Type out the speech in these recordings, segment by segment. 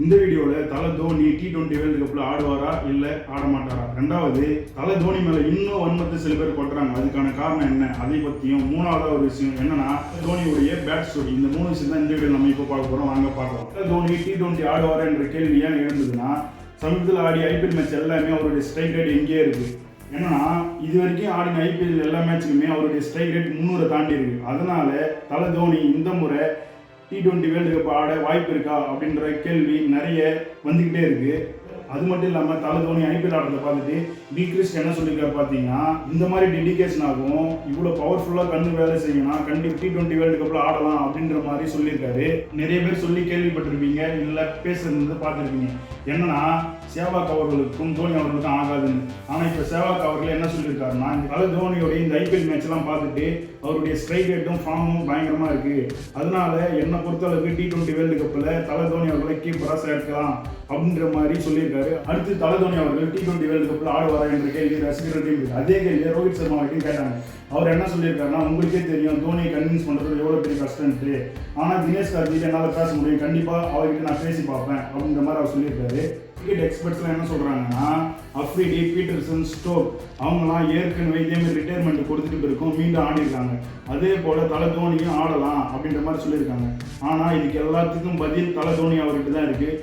இந்த வீடியோவில் தலை தோனி டி டுவெண்ட்டி வேர்ல்டு கப்பில் ஆடுவாரா இல்லை ஆட மாட்டாரா ரெண்டாவது தலை தோனி மேலே இன்னும் வன்மத்தை சில பேர் கொட்டுறாங்க. அதுக்கான காரணம் என்ன? அதை பற்றியும் மூணாவது ஒரு விஷயம் என்னன்னா தோனியுடைய பேட் ஸ்டோரி இந்த மூணு விஷயம் தான் இந்த வீடியோ நம்ம இப்போ பார்க்க போகிறோம் வாங்க பார்க்கலாம். தலை தோனி டி டுவெண்ட்டி ஆடுவாரா என்ற கேள்வி ஏன் எழுந்ததுன்னா சமீபத்தில் ஆடிய ஐபிஎல் மேட்ச் எல்லாமே அவருடைய ஸ்ட்ரைக் ரேட் எங்கேயே இருக்குது என்னன்னா இது வரைக்கும் ஆடின ஐபிஎல் எல்லா மேட்சுக்குமே அவருடைய ஸ்ட்ரைக் ரேட் முந்நூறை தாண்டி இருக்கு. அதனால தலை தோனி இந்த முறை டி டுவெண்ட்டி வேர்ல்டு கப் ஆட வாய்ப்பு இருக்கா அப்படின்ற கேள்வி நிறைய வந்துக்கிட்டே இருக்கு. அது மட்டும் இல்லாமல் தலை தோனி ஐபிஎல் ஆடுறத பார்த்துட்டு பி கிறிஸ்ட் என்ன சொல்லியிருக்காரு பார்த்தீங்கன்னா இந்த மாதிரி டெடிக்கேஷன் ஆகும் இவ்வளோ பவர்ஃபுல்லாக கண்ணு வேலை செய்யணும் கண்டிப்பாக டி டுவெண்ட்டி வேர்ல்டு கப்பில் ஆடலாம் அப்படின்ற மாதிரி சொல்லியிருக்காரு. நிறைய பேர் சொல்லி கேள்விப்பட்டிருப்பீங்க இல்லை பேசுறது பார்த்துருப்பீங்க. என்னன்னா சேவாக் அவர்களுக்கும் தோனி அவர்களுக்கும் ஆகாதுன்னு. ஆனால் இப்போ சேவாக் அவர்கள் என்ன சொல்லியிருக்காருன்னா இந்த தலை தோனியோட இந்த ஐபிஎல் மேட்ச்லாம் பார்த்துட்டு அவருடைய ஸ்ட்ரைக் ரேட்டும் ஃபார்மும் பயங்கரமாக இருக்குது அதனால என்னை பொறுத்தளவுக்கு டி டுவெண்ட்டி வேர்ல்டு கப்பில் தலை தோனி அவர்களை கீப்பராக சேர்க்கலாம் அப்படின்ற மாதிரி சொல்லியிருக்காரு. அடுத்து தலை தோனி அவர்கள் டி டுவெண்ட்டி வேர்ல்டு கப்பில் ஆடுவாரா என்ற கேள்வி ரசிகர்கள் அதே கேள்வி ரோஹித் சர்மா வரைக்கும் கேட்டாங்க. அவர் என்ன சொல்லியிருக்காருன்னா உங்களுக்கே தெரியும் தோனியை கன்வின்ஸ் பண்ணுறது எவ்வளோ பெரிய கஷ்டம்ட்டு ஆனால் தினேஷ் கார்த்திக் என்னால் பேச முடியும். கண்டிப்பாக அவர்கிட்ட நான் பேசி பார்ப்பேன் அப்படின்ற மாதிரி அவர் சொல்லியிருக்காரு. கிரிக்கெட் எக்ஸ்பர்ட்ஸ்லாம் என்ன சொல்கிறாங்கன்னா அஃப்ரிடி பீட்டர்சன் ஸ்டோக் அவங்களாம் ஏற்கனவே இதேமாதிரி ரிட்டையர்மெண்ட் கொடுத்துட்டு இருக்கும் மீண்டும் ஆடிருக்காங்க அதே போல் தலை தோனியும் ஆடலாம் அப்படின்ற மாதிரி சொல்லியிருக்காங்க. ஆனால் இதுக்கு எல்லாத்துக்கும் பதில் தலை தோனி அவர்கிட்ட தான் இருக்குது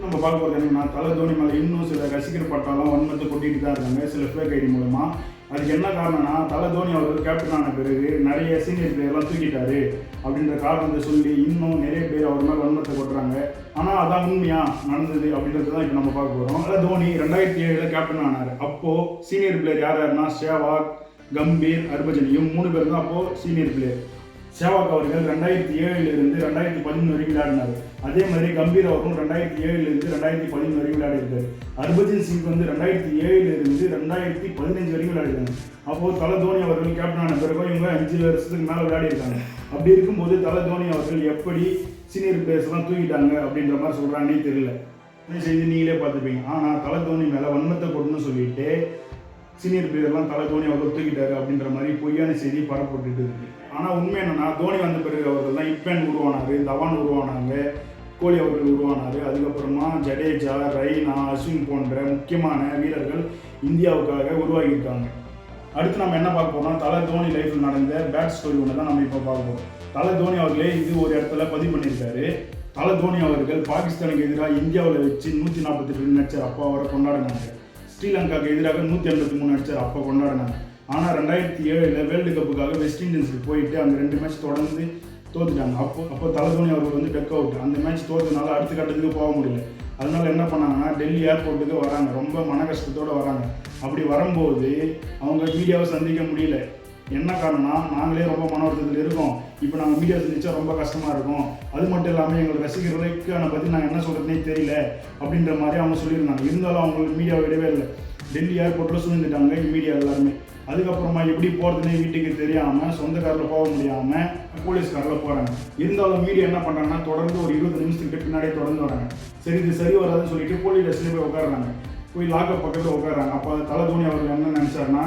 நம்ம பார்க்க போகிறது என்னன்னா தலை தோனி மேலே இன்னும் சில ரசிகர் பட்டாலும் வன்மத்தை கொட்டிகிட்டு தான் இருக்காங்க சில ஃபேக் ஐடி மூலமாக அதுக்கு என்ன காரணம்னா தலை தோனி அவர்கள் கேப்டன் ஆன பிறகு நிறைய சீனியர் பிளேயர்லாம் தூக்கிட்டாரு அப்படின்ற காரணத்தை சொல்லி இன்னும் நிறைய பேர் அவர் மேலே வன்மத்தை கொட்டுறாங்க. ஆனால் அதான் உண்மையா? நடந்தது அப்படின்றது தான் இப்போ நம்ம பார்க்க போகிறோம் அதில் தோனி ரெண்டாயிரத்தி ஏழில் கேப்டன் ஆனார். அப்போது சீனியர் பிளேயர் யார் யாருன்னா சேவாக் கம்பீர் ஹர்பஜன் இவங்க மூணு பேர் தான் அப்போது சீனியர் பிளேயர் சேவாக் அவர்கள் ரெண்டாயிரத்தி ஏழிலிருந்து ரெண்டாயிரத்தி பதினொன்று வரைக்கும் விளையாடினார் அதே மாதிரி கம்பீர் அவர்களும் ரெண்டாயிரத்தி ஏழுல இருந்து ரெண்டாயிரத்தி பதினொன்று வரைக்கும் விளையாடிருக்காரு ஹர்பஜன் சிங் வந்து ரெண்டாயிரத்தி ஏழிலிருந்து ரெண்டாயிரத்தி பதினஞ்சு வரைக்கும் விளையாடிருக்காங்க அப்போது தலை தோனி அவர்கள் கேப்டன் ஆன பிறகு இவங்க அஞ்சு வருஷத்துக்கு மேலே விளையாடிருக்காங்க அப்படி இருக்கும்போது தலை தோனி அவர்கள் எப்படி சீனியர் பிளேயர்ஸ்லாம் தூக்கிட்டாங்க அப்படின்ற மாதிரி சொல்கிறாங்கன்னே தெரியல. இந்த செய்தி நீங்களே பார்த்துப்பீங்க. ஆனால் தலை தோனி மேலே வன்மத்தை கொடுன்னு சொல்லிட்டு சீனியர் பிளேயர்லாம் தலை தோனி அவர் தூக்கிட்டாரு அப்படின்ற மாதிரி பொய்யான செய்தி பரப்பட்டுட்டு இருக்கு. ஆனால் உண்மை என்னன்னா தோனி வந்த பிறகு அவர்கள் தான் இப்பேன் உருவானாரு தவான் உருவானாங்க கோலி அவர்கள் உருவானார். அதுக்கப்புறமா ஜடேஜா ரெய்னா அஸ்வின் போன்ற முக்கியமான வீரர்கள் இந்தியாவுக்காக உருவாகியிருக்காங்க. அடுத்து நம்ம என்ன பார்க்க போறோம்னா தலை தோனி லைஃப்பில் நடந்த பேட் ஸ்டோரி ஒன்று தான் நம்ம இப்போ பார்க்க போகிறோம் தலை தோனி அவர்களே இது ஒரு இடத்துல பதிவு பண்ணியிருக்காரு. தலை தோனி அவர்கள் பாகிஸ்தானுக்கு எதிராக இந்தியாவில் வச்சு நூற்றி நாற்பத்தி ரெண்டு லட்சம் அப்பா அவரை கொண்டாடினாங்க. ஸ்ரீலங்காவுக்கு எதிராக நூற்றி ஐம்பத்தி மூணு அடிச்சார் அப்போ கொண்டாடினாங்க. ஆனால் ரெண்டாயிரத்தி ஏழில் வேர்ல்டு கப்புக்காக வெஸ்ட் இண்டீஸுக்கு போயிட்டு அந்த ரெண்டு மேட்ச் தொடர்ந்து தோத்துட்டாங்க. அப்போ அப்போ தலைதோனி அவர்கள் வந்து டெக் அவுட் அந்த மேட்ச் தோத்தனால அடுத்த கட்டத்துக்கு போக முடியல. அதனால என்ன பண்ணாங்கன்னா டெல்லி ஏர்போர்ட்டுக்கு வராங்க. ரொம்ப மன கஷ்டத்தோடு வராங்க. அப்படி வரும்போது அவங்க மீடியாவை சந்திக்க முடியல. என்ன காரணம்னா நாங்களே ரொம்ப மன வருத்தத்தில் இருக்கோம். இப்போ நாங்கள் மீடியா சந்திச்சா ரொம்ப கஷ்டமாக இருக்கும். அது மட்டும் இல்லாமல் எங்கள் ரசிகர்களுக்கான பற்றி நாங்கள் என்ன சொல்கிறதுனே தெரியல அப்படின்ற மாதிரி அவங்க சொல்லியிருந்தாங்க. இருந்தாலும் அவங்களுக்கு மீடியா விடவே இல்லை. டெல்லி ஏர்போர்ட்டில் சூழ்ந்துட்டாங்க மீடியா எல்லாருமே. அதுக்கப்புறமா எப்படி போகிறதுனே வீட்டுக்கு தெரியாமல் சொந்த காரில் போக முடியாமல் போலீஸ் காரில் போகிறாங்க இருந்தாலும் மீடியா என்ன பண்ணுறாங்கன்னா தொடர்ந்து ஒரு இருபது நிமிஷத்துக்கு பின்னாடியே தொடர்ந்து வராங்க. சரி இது சரி வராதுன்னு சொல்லிட்டு போலீஸ் ஸ்டேஷனில் போய் உட்காடுறாங்க போய் லாக்கப் பக்கத்தில் உட்காடுறாங்க அப்போ தலை தோனி அவர்கள் என்ன நினச்சாருன்னா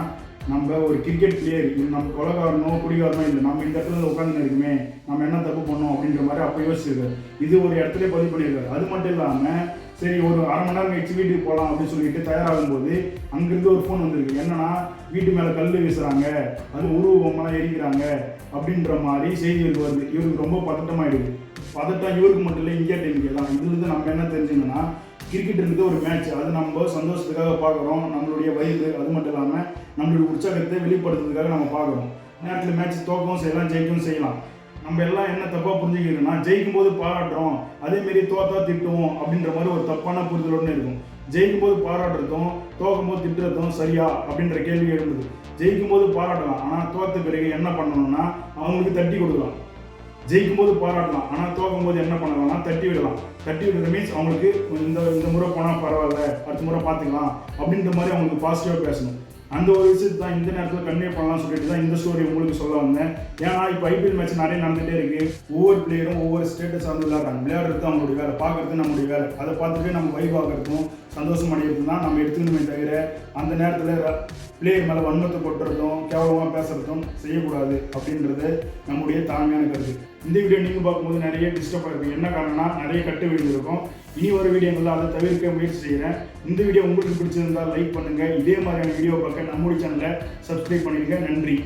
நம்ம ஒரு கிரிக்கெட் பிளேயர் நம்ம கொலகாரனோ குடிகாரனோ இல்லை நம்ம இந்த இடத்துல உட்காந்து இருக்குமே நம்ம என்ன தப்பு பண்ணோம் அப்படின்ற மாதிரி அப்போ யோசிச்சிருக்காரு. இது ஒரு இடத்துல பதிவு பண்ணியிருக்காரு. அது மட்டும் இல்லாமல் சரி ஒரு அரை மணி நேரம் கழிச்சு வீட்டுக்கு போகலாம் அப்படின்னு சொல்லிட்டு தயாராகும் போது அங்கிருந்து ஒரு ஃபோன் வந்திருக்கு. என்னன்னா வீட்டு மேலே கல் வீசுகிறாங்க அது உருவ பொம்மெல்லாம் எரிக்கிறாங்க அப்படின்ற மாதிரி செய்திகள் வருது. இவருக்கு ரொம்ப பதட்டமாயிடுது. பதட்டம் இவருக்கு மட்டும் இல்லை இந்தியா டீமுக்கு தான் இதுலேருந்து நம்ம என்ன கிரிக்கெட் இருக்க ஒரு மேட்ச் அது நம்ம சந்தோஷத்துக்காக பார்க்குறோம். நம்மளுடைய வயது அது மட்டும் இல்லாமல் நம்மளுடைய உற்சாகத்தை வெளிப்படுத்துறதுக்காக நம்ம பார்க்குறோம். நேரத்தில் மேட்ச் தோக்கவும் செய்யலாம் ஜெயிக்கவும் செய்யலாம். நம்ம எல்லாம் என்ன தப்பாக புரிஞ்சுக்கிறோம்னா ஜெயிக்கும் போது பாராட்டுறோம் அதேமாரி தோத்தா திட்டுவோம் அப்படின்ற மாதிரி ஒரு தப்பான புரிதலோடு இருக்கும். ஜெயிக்கும் போது பாராட்டுறதும் தோக்கும் போது திட்டுறதும் சரியா அப்படின்ற கேள்வி எழுந்தது ஜெயிக்கும் போது பாராட்டலாம். ஆனால் தோத்த பிறகு என்ன பண்ணணும்னா அவங்களுக்கு தட்டி கொடுக்கலாம். ஜெயிக்கும் போது பாராட்டலாம். ஆனால் தோக்கும் போது என்ன பண்ணலாம்னா தட்டி விடலாம். தட்டி விடுற மீன்ஸ் அவங்களுக்கு இந்த இந்த முறை போனால் பரவாயில்ல அடுத்த முறை பார்த்துக்கலாம் அப்படின்ற மாதிரி அவங்களுக்கு பாசிட்டிவாக பேசணும். அந்த ஒரு விஷயத்தை தான் இந்த நேரத்தில் கன்வே பண்ணலாம் சொல்லிட்டு தான் இந்த ஸ்டோரி உங்களுக்கு சொல்ல வந்தேன். ஏன்னா இப்போ ஐபிஎல் மேட்ச் நிறைய நடந்துகிட்டே இருக்கு. ஒவ்வொரு பிளேயரும் ஒவ்வொரு ஸ்டேட்டஸ் வந்து விளையாடுறாங்க. விளையாடுறது அவங்களுடைய வேலை பார்க்கறது நம்மளுடைய வேலை. அதை பார்த்துட்டு நம்ம வைப் ஆகிறதும் சந்தோஷம் அடைகிறது தான் நம்ம எடுத்துக்கணுமே தவிர அந்த நேரத்தில் பிளேயர் மேலே வன்மத்தை கொட்டுறதும் கேவலமாக பேசுறதும் செய்யக்கூடாது அப்படின்றது நம்முடைய தாழ்மையான கருத்து. இந்த வீடியோ நீங்கள் பார்க்கும்போது நிறைய டிஸ்டர்ப் ஆகிருக்கு என்ன காரணம்னா நிறைய கட்டு இருக்கும். இனி ஒரு வீடியோங்களில் அதை தவிர்க்க முயற்சி செய்கிறேன் இந்த வீடியோ உங்களுக்கு பிடிச்சிருந்தால் லைக் பண்ணுங்கள் இதே மாதிரியான வீடியோ பார்க்க நம்முடைய சேனலை சப்ஸ்கிரைப் பண்ணிடுங்க. நன்றி.